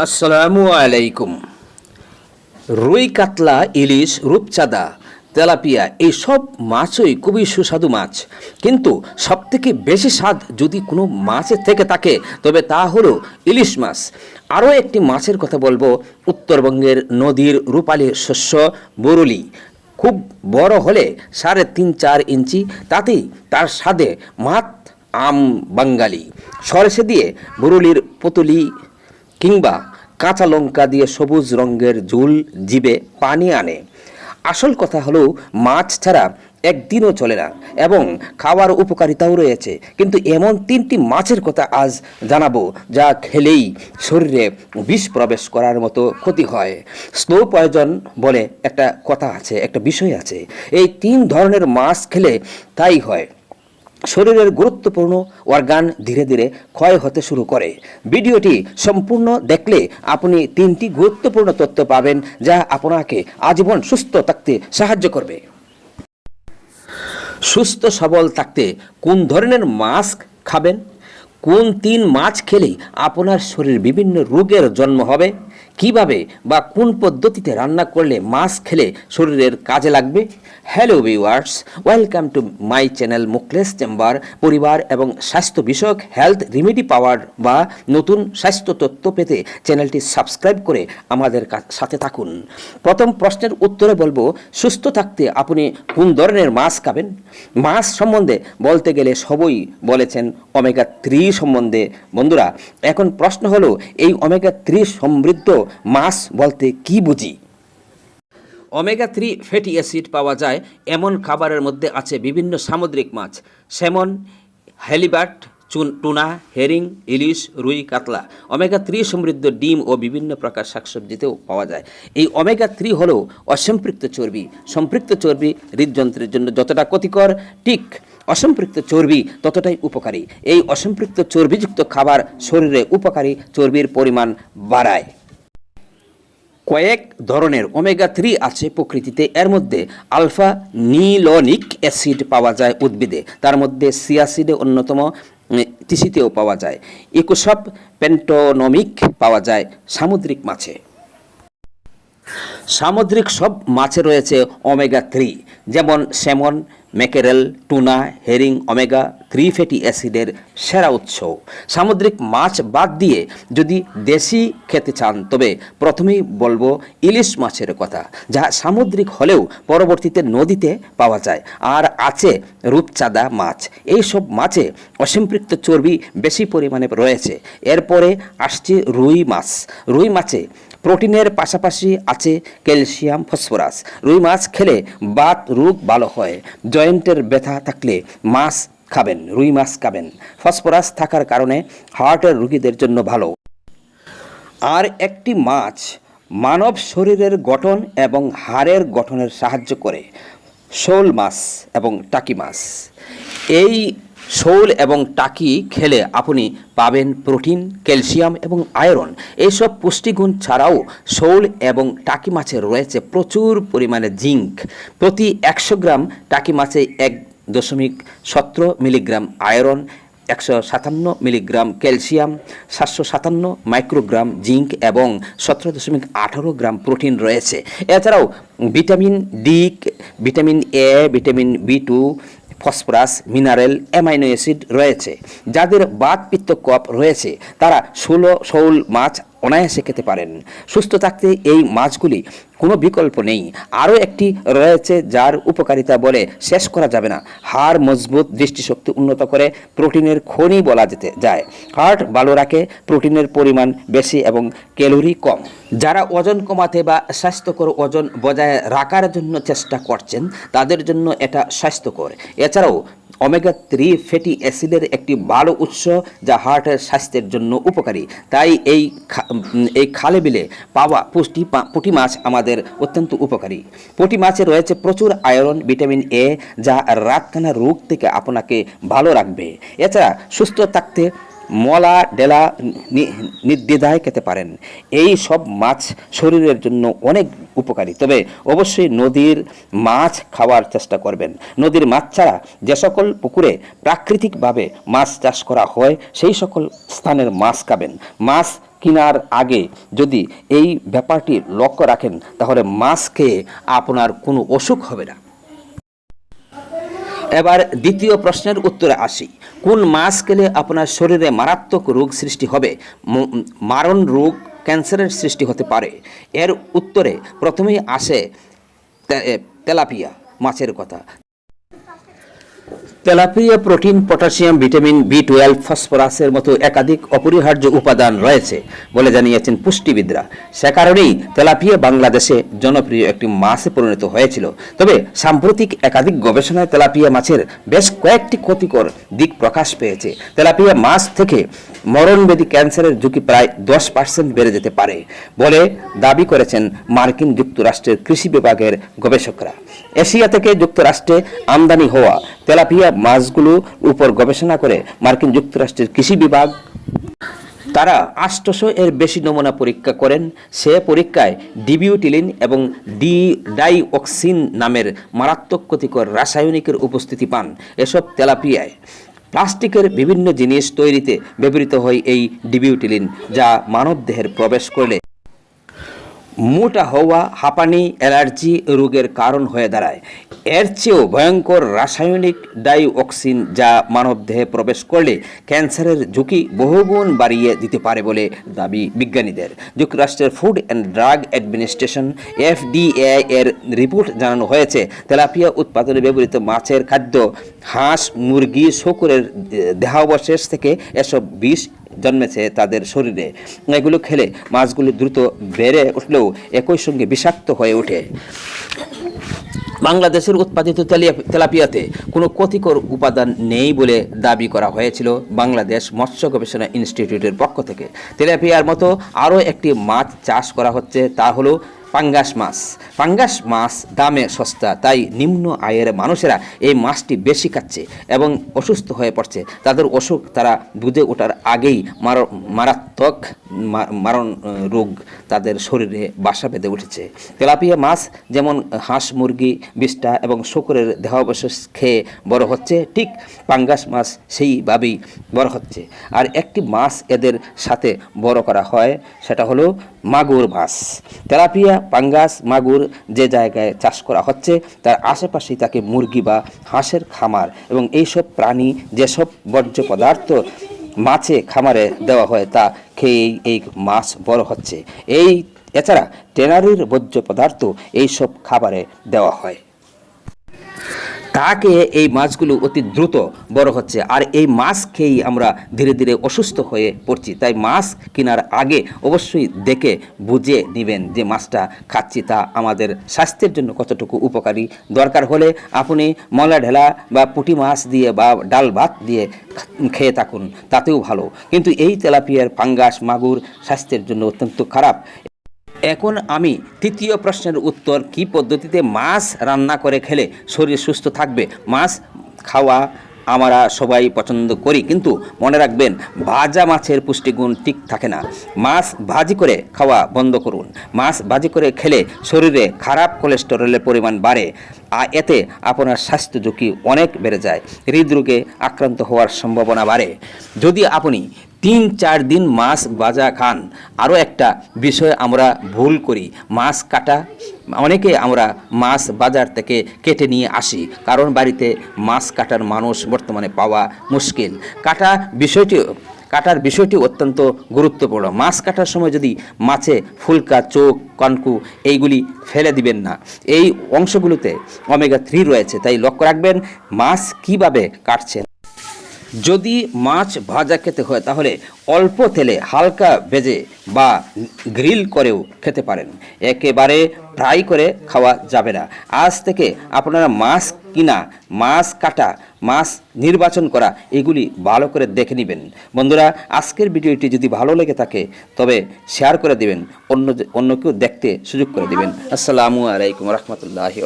আসসালামু আলাইকুম। রুই কাতলা, ইলিশ, রূপচাঁদা, তেলাপিয়া এই সব মাছই খুবই সুস্বাদু মাছ। কিন্তু সবথেকে বেশি স্বাদ যদি কোনো মাছের থেকে থাকে, তবে তা হলো ইলিশ মাছ। আরও একটি মাছের কথা বলব, উত্তরবঙ্গের নদীর রূপালী শস্য বরুলি। খুব বড় হলে সাড়ে তিন চার ইঞ্চি, তাতেই তার স্বাদে মাত আম বাঙ্গালি সরষে দিয়ে বরুলির পুতুলি কিংবা কাঁচা লঙ্কা দিয়ে সবুজ রঙের ঝুল জিবে পানি আনে। আসল কথা হলো, মাছ ছাড়া একদিনও চলে না এবং খাওয়ার উপকারিতাও রয়েছে। কিন্তু এমন তিনটি মাছের কথা আজ জানাব, যা খেলেই শরীরে বিষ প্রবেশ করার মতো ক্ষতি হয়। স্লো পয়জন বলে একটা কথা আছে, একটা বিষয় আছে। এই তিন ধরনের মাছ খেলে তাই হয়। শরীরের গুরুত্বপূর্ণ অর্গান ধীরে ধীরে ক্ষয় হতে শুরু করে। ভিডিওটি সম্পূর্ণ দেখলে আপনি তিনটি গুরুত্বপূর্ণ তথ্য পাবেন যা আপনাকে আজীবন সুস্থ থাকতে সাহায্য করবে। সুস্থ, সবল থাকতে কোন ধরনের মাছ খাবেন? কোন তিন মাছ খেলে আপনার শরীর বিভিন্ন রোগের জন্ম হবে? কীভাবে বা কোন পদ্ধতিতে রান্না করলে মাছ খেলে শরীরের কাজে লাগবে? Hello viewers welcome to my channel Mukles chamber পরিবার এবং স্বাস্থ্য বিষয়ক হেলথ রেমেডি পাওয়ার বা নতুন স্বাস্থ্য তথ্য পেতে চ্যানেলটি সাবস্ক্রাইব করে আমাদের সাথে থাকুন। প্রথম প্রশ্নের উত্তরে বলব, সুস্থ থাকতে আপনি কোন ধরনের মাছ খাবেন? মাছ সম্বন্ধে বলতে গেলে সবই বলেছেন ওমেগা থ্রি সম্বন্ধে। বন্ধুরা, এখন প্রশ্ন হলো, এই ওমেগা থ্রি সমৃদ্ধ মাছ বলতে কি বুঝি? ওমেগা থ্রি ফ্যাটি অ্যাসিড পাওয়া যায়, এমন খাবারের মধ্যে আছে বিভিন্ন সামুদ্রিক মাছ। সেমন, হেলিবার্ট, চুন, টুনা, হেরিং, ইলিশ, রুই, কাতলা। অমেগা থ্রি সমৃদ্ধ ডিম ও বিভিন্ন প্রকার শাকসবজিতেও পাওয়া যায়। এই অমেগা থ্রি হলো অসম্পৃক্ত চর্বি। সম্পৃক্ত চর্বি হৃদযন্ত্রের জন্য যতটা ক্ষতিকর, ঠিক অসম্পৃক্ত চর্বি ততটাই উপকারী। এই অসম্পৃক্ত চর্বিযুক্ত খাবার শরীরে উপকারী, চর্বির পরিমাণ বাড়ায়। কয়েক ধরনের ওমেগা থ্রি আছে প্রকৃতিতে। এর মধ্যে আলফা নিলনিক অ্যাসিড পাওয়া যায় উদ্ভিদে। তার মধ্যে সিয়াসিডে অন্যতম উম, টিসিতেও পাওয়া যায়। ইকোসপ পেন্টোনমিক পাওয়া যায় সামুদ্রিক মাছে। সামুদ্রিক সব মাছে রয়েছে ওমেগা থ্রি যেমন salmon mackerel tuna herring omega three fatty অ্যাসিডের সেরা উৎস। সামুদ্রিক মাছ বাদ দিয়ে যদি দেশি খেতে চান, তবে প্রথমেই বলব ইলিশ মাছের কথা, যা সামুদ্রিক হলেও পরবর্তীতে নদীতে পাওয়া যায়, আর আছে রূপচাঁদা মাছ। এই সব মাছে অসম্পৃক্ত চর্বি বেশি পরিমাণে রয়েছে। এরপরে আসছে রুই মাছ। রুই মাছে প্রোটিনের পাশাপাশি আছে ক্যালসিয়াম, ফসফরাস। রুই মাছ খেলে বাত রোগ ভালো হয়। জয়েন্টের ব্যথা থাকলে মাছ খাবেন, রুই মাছ খাবেন। ফসফরাস থাকার কারণে হার্টের রোগীদের জন্য ভালো। আর একটি মাছ মানব শরীরের গঠন এবং হাড়ের গঠনের সাহায্য করে। শোল মাছ এবং টাকি মাছ। এই শোল এবং টাকি খেলে আপনি পাবেন প্রোটিন, ক্যালসিয়াম এবং আয়রন। এইসব পুষ্টিগুণ ছাড়াও শোল এবং টাকি মাছে রয়েছে প্রচুর পরিমাণে জিঙ্ক। প্রতি একশো গ্রাম টাকি মাছে এক দশমিক সতেরো মিলিগ্রাম আয়রন, একশো সাতান্ন মিলিগ্রাম ক্যালসিয়াম, সাতশো সাতান্ন মাইক্রোগ্রাম জিঙ্ক এবং সতেরো দশমিক আঠারো গ্রাম প্রোটিন রয়েছে। এছাড়াও vitamin D vitamin A vitamin B two phosphorus, mineral, amino acid রয়েছে। যাদের বাত পিত্ত কপ রয়েছে, তারা ষোলো শৌল মাছ অনায়াসে খেতে পারেন। সুস্থ থাকতে এই মাছগুলি কোনো বিকল্প নেই। আরও একটি রয়েছে যার উপকারিতা বলে শেষ করা যাবে না। হাড় মজবুত, দৃষ্টিশক্তি উন্নত করে প্রোটিনের খনি বলা যেতে যায়। হার্ট ভালো রাখে, প্রোটিনের পরিমাণ বেশি এবং ক্যালোরি কম। যারা ওজন কমাতে বা স্বাস্থ্যকর ওজন বজায় রাখার জন্য চেষ্টা করছেন, তাদের জন্য এটা স্বাস্থ্যকর। এছাড়াও ওমেগা থ্রি ফ্যাটি অ্যাসিডের একটি ভালো উৎস যা হার্টের স্বাস্থ্যের জন্য উপকারী। তাই এই এই খালে বিলে পাওয়া পুষ্টি পুঁটি মাছ আমাদের অত্যন্ত উপকারী। পুঁটি মাছে রয়েছে প্রচুর আয়রন ভিটামিন এ যা রাতকানা রোগ থেকে আপনাকে ভালো রাখবে। এছাড়া সুস্থ থাকতে মলা, ডেলা নির্দ্বিধায় খেতে পারেন। এই সব মাছ শরীরের জন্য অনেক উপকারী। তবে অবশ্যই নদীর মাছ খাওয়ার চেষ্টা করবেন। নদীর মাছ ছাড়া যে সকল পুকুরে প্রাকৃতিকভাবে মাছ চাষ করা হয়, সেই সকল স্থানের মাছ খাবেন। মাছ কেনার আগে যদি এই ব্যাপারটি লক্ষ্য রাখেন, তাহলে মাছ খেয়ে আপনার কোনো অসুখ হবে না। এবার দ্বিতীয় প্রশ্নের উত্তরে আসি। কোন মাস খেলে আপনার শরীরে মারাত্মক রোগ সৃষ্টি হবে? মারণ রোগ, ক্যান্সারের সৃষ্টি হতে পারে। এর উত্তরে প্রথমেই আসে তেলাপিয়া, মাছের কথা। Tilapia protein, potassium, vitamin B twelve, ফসফরাসের মতো একাধিক অপরিহার্য উপাদান রয়েছে বলে জানিয়েছেন পুষ্টিবিদরা। সে কারণেই তেলাপিয়া বাংলাদেশে জনপ্রিয় একটি মাছে পরিণত হয়েছিল। তবে সাম্প্রতিক একাধিক গবেষণায় তেলাপিয়া মাছের বেশ কয়েকটি ক্ষতিকর দিক প্রকাশ পেয়েছে। তেলাপিয়া মাছ থেকে মরণবেদী ক্যান্সারের ঝুঁকি প্রায় দশ পার্সেন্ট বেড়ে যেতে পারে বলে দাবি করেছেন মার্কিন যুক্তরাষ্ট্রের কৃষি বিভাগের গবেষকরা। এশিয়া থেকে যুক্তরাষ্ট্রে আমদানি হওয়া তেলাপিয়া মাছগুলোর উপর গবেষণা করে মার্কিন যুক্তরাষ্ট্রের কৃষি বিভাগ। তারা আষ্টশো এর বেশি নমুনা পরীক্ষা করেন। সে পরীক্ষায় ডিবিউটিলিন এবং ডি ডাইঅক্সিন নামের মারাত্মক ক্ষতিকর রাসায়নিকের উপস্থিতি পান এসব তেলাপিয়ায়। প্লাস্টিকের বিভিন্ন জিনিস তৈরিতে ব্যবহৃত হয় এই ডিবিউটিলিন, যা মানবদেহের প্রবেশ করলে মোটা হওয়া হাঁপানি, অ্যালার্জি রোগের কারণ হয়ে দাঁড়ায়। এর চেয়েও ভয়ঙ্কর রাসায়নিক ডাইঅক্সিন যা মানবদেহে প্রবেশ করলে ক্যান্সারের ঝুঁকি বহুগুণ বাড়িয়ে দিতে পারে বলে দাবি বিজ্ঞানীদের। যুক্তরাষ্ট্রের food and drug administration FDA এর রিপোর্ট জানানো হয়েছে, তেলাপিয়া উৎপাদনে ব্যবহৃত মাছের খাদ্য, হাঁস, মুরগি, শকুরের দেহাবশেষ থেকে এসব বিষ জন্মেছে তাদের শরীরে। এগুলো খেলে মাছগুলো দ্রুত বেড়ে উঠলেও একই সঙ্গে বিষাক্ত হয়ে ওঠে। বাংলাদেশের উৎপাদিত তেলাপিয়াতে কোনো ক্ষতিকর উপাদান নেই বলে দাবি করা হয়েছিল বাংলাদেশ মৎস্য গবেষণা ইনস্টিটিউটের পক্ষ থেকে। তেলাপিয়ার মতো আরও একটি মাছ চাষ করা হচ্ছে, তা হলো পাঙ্গাস মাছ। পাঙ্গাস মাছ দামে সস্তা, তাই নিম্ন আয়ের মানুষেরা এই মাছটি বেশি খাচ্ছে এবং অসুস্থ হয়ে পড়ছে। তাদের অসুখ তারা বুঝে ওঠার আগেই মার- মারাত্মক মারণ রোগ তাদের শরীরে বাসা বেঁধে উঠেছে। তেলাপিয়া মাছ যেমন হাঁস, মুরগি বিষ্টা এবং শুকরের দেহাবশেষ খেয়ে বড় হচ্ছে, ঠিক পাঙ্গাস মাছ সেইভাবেই বড় হচ্ছে। আর একটি মাছ এদের সাথে বড় করা হয়, সেটা হলো মাগুর মাছ। তেলাপিয়া পাঙ্গাস, মাগুর যে জায়গায় চাষ করা হচ্ছে, তার আশেপাশেই তাকে মুরগি বা হাঁসের খামার এবং এইসব প্রাণী যেসব বর্জ্য পদার্থ মাছে খামারে দেওয়া হয়, তা খেয়েই এই মাছ বড় হচ্ছে। এই, এছাড়া ট্যানারির বর্জ্য পদার্থ এইসব খাবারে দেওয়া হয়। তাকে এই মাছগুলো অতি দ্রুত বড় হচ্ছে। আর এই মাছ খেয়েই আমরা ধীরে ধীরে অসুস্থ হয়ে পড়ছি। তাই মাছ কেনার আগে অবশ্যই দেখে বুঝে নেবেন যে মাছটা খাচ্ছি তা আমাদের স্বাস্থ্যের জন্য কতটুকু উপকারী। দরকার হলে আপনি মলা ঢেলা বা পুটি মাছ দিয়ে বা ডাল ভাত দিয়ে খেয়ে থাকুন, তাতেও ভালো। কিন্তু এই তেলাপিয়ার পাঙ্গাস মাগুর স্বাস্থ্যের জন্য অত্যন্ত খারাপ। এখন আমি তৃতীয় প্রশ্নের উত্তর কি পদ্ধতিতে মাছ রান্না করে খেলে শরীর সুস্থ থাকবে? মাছ খাওয়া আমরা সবাই পছন্দ করি, কিন্তু মনে রাখবেন, ভাজা মাছের পুষ্টিগুণ ঠিক থাকে না। মাছ ভাজি করে খাওয়া বন্ধ করুন। মাছ ভাজি করে খেলে শরীরে খারাপ কোলেস্টেরলের পরিমাণ বাড়ে, আর এতে আপনার স্বাস্থ্য ঝুঁকি অনেক বেড়ে যায়। হৃদরোগে আক্রান্ত হওয়ার সম্ভাবনা বাড়ে। যদি আপনি তিন চার দিন মাছ বাজা খান। আরও একটা বিষয় আমরা ভুল করি, মাছ কাটা। অনেকে আমরা মাছ বাজার থেকে কেটে নিয়ে আসি, কারণ বাড়িতে মাছ কাটার মানুষ বর্তমানে পাওয়া মুশকিল। কাটা বিষয়টি, কাটার বিষয়টি অত্যন্ত গুরুত্বপূর্ণ। মাছ কাটার সময় যদি মাছে ফুলকা, চোখ, কনকু এইগুলি ফেলে দিবেন না। এই অংশগুলোতে অমেগা থ্রি রয়েছে, তাই লক্ষ্য রাখবেন, মাছ কীভাবে কাটছেন। যদি মাছ ভাজা খেতে হয়, তাহলে অল্প তেলে হালকা ভেজে বা গ্রিল করেও খেতে পারেন। একেবারে ফ্রাই করে খাওয়া যাবে না। আজ থেকে আপনারা মাছ কিনা, মাছ কাটা, মাছ নির্বাচন করা, এগুলি ভালো করে দেখে নেবেন। বন্ধুরা, আজকের ভিডিওটি যদি ভালো লেগে থাকে, তবে শেয়ার করে দিবেন। অন্য অন্য কেউ দেখতে সুযোগ করে দিবেন। আসসালামু আলাইকুম রহমতুল্লাহি